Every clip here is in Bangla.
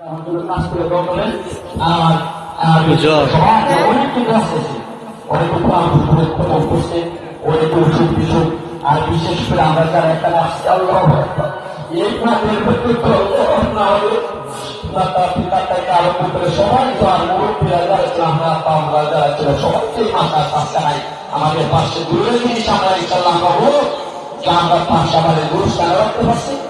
কাজ করে আর আর অনেক কিছু আসতেছে অনেক উপর করছে অনেক ওষুধ বিষুধ আর বিশেষ করে আমরা যারা একটা আসছে আল্লাহ এই ব্যক্তিত্ব না হলে আমাদের পাশে দূরের জিনিস আমরা ইনশাল্লাহ যে আমরা পাশে আমাদের গুরুষ কেন রাখতে পারছি।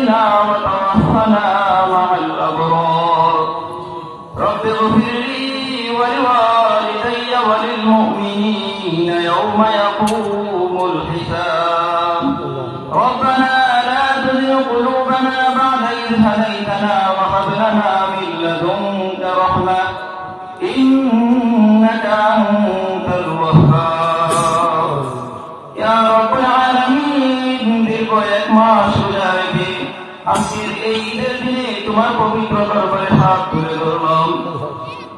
الأولى والآخرة مع الأبرار. رب اغفر لي ولوالدي وللمؤمنين يوم يقوم الحساب. ربنا لا تزغ قلوبنا بعد إذ هديتنا وهب لنا من لدنك رحمة. إنك أنت الوهاب. يا رب العالمين ذل ويك معشر তোমার পবিত্র দরবারে হাত তুলে ধরলাম।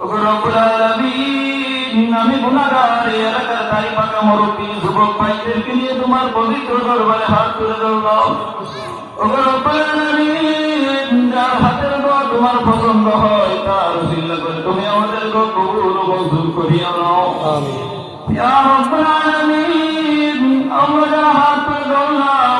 ওগো রব্বুল আলামিন আমি গুনাহগার এলাকার তাই পাকা মুরব্বী যুবক ভাইদেরকে নিয়ে তোমার পবিত্র দরবারে হাত তুলে ধরলাম। ওগো রব্বুল আলামিন যার হাতের দোয়া তোমার পছন্দ হয় তার উসিলা করে তুমি আমাদের কবুল মঞ্জুর করিয়া নাও। আমিন। ইয়া রাব্বুল আলামিন আমরা হাত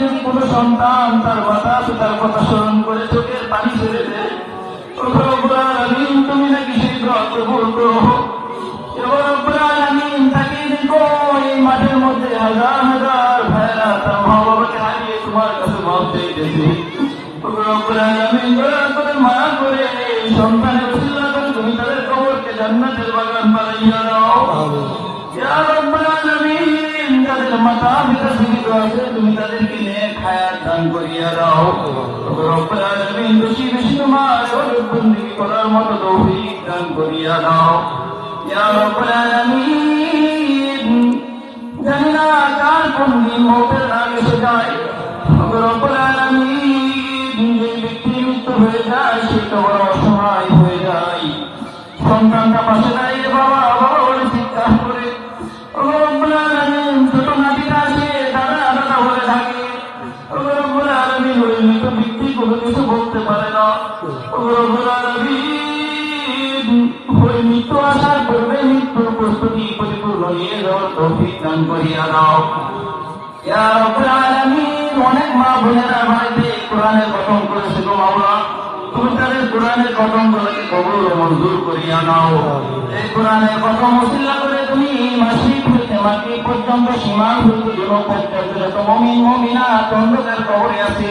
যদি কোনো সন্তান তার মাতা পিতার কথা স্মরণ করে চোখের পানি ছেড়ে দেয় ওগো রব্বুল আলামিন তুমি নাকি সেই দোয়া কবুল করো ওগো রব্বুল তাকে দেখো এই মাঠের মধ্যে হাজার হাজার ভাইরা তার মা বাবাকে হারিয়ে তোমার কাছে মাফ চাইতেছে ওগো রব্বুল আলামিন দয়া করে এই সন্তানের তুমি তাদের কবরকে জান্নাতের বাগান বানাইয়া দাও। মাতা পিতা জীবিত আছে সন্তানটা পাশে পারে না মৃত্যু আসার পূর্বে মৃত্যুর প্রস্তুতি পরিপূর্ণ নিয়ে যাওয়ার তৌফিক দান করিয়া দাও। অনেক মা বোনেরা বাড়িতে কোরআনের গঠন করেছে গো মাওলা। তুমি তাদের কোরআনের গঠন গুলোকে কবুল মঞ্জুর করিয়া নাও। এই কোরআনের গঠন ওসিলা করে তুমি মাসিক হইতে মাটি পর্যন্ত সীমান হইতে পর্যন্ত মমিন মমিনা অন্ধকার কবরে আছে।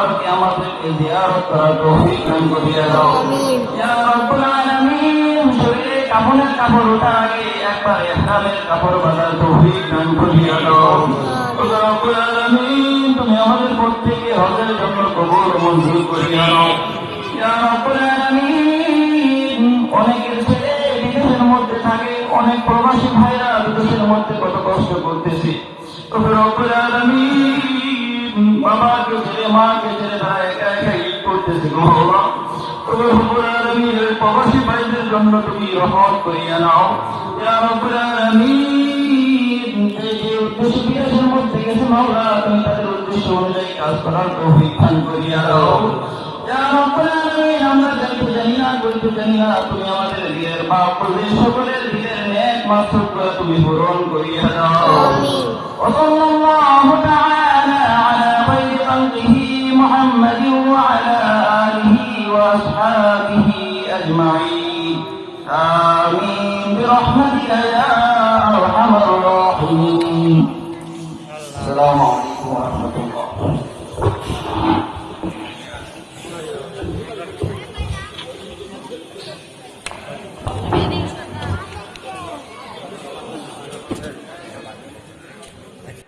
আমাদেরকে জিয়ারত করার তৌফিক দান করিয়া দাও ইয়া রব্বুল আলামিন শরীরে কাফনের কাপড় ওঠার আগে একবার ইহরামের কাপড় বাঁধার তৌফিক দান করিয়া দাও রব্বুল আলামিন তুমি আমাদের প্রত্যেককে হজের জন্য কবুল মঞ্জুর করিয়া দাও ইয়া রব্বুল অনেক প্রবাসী ভাইরা বিদেশের মধ্যে কত কষ্ট করতেছে বাবাকে ছেড়ে মাকে ছেড়ে তারা একা একা ঈদ করতেছে গো প্রবাসী ভাইদের জন্য তুমি রহমত করিয়া নাও। উদ্দেশ্য অনুযায়ী কাজ করার করিয়া দাও আমরা জানতে জানি না বলতে জানি না তুমি আমাদের পাপ বলে সকলের নেক মাসুক তুমি পূরণ করিয়া দাও تعالى على خير خلقه محمد وعلى آله وأصحابه أجمعين. آمين. برحمتك يا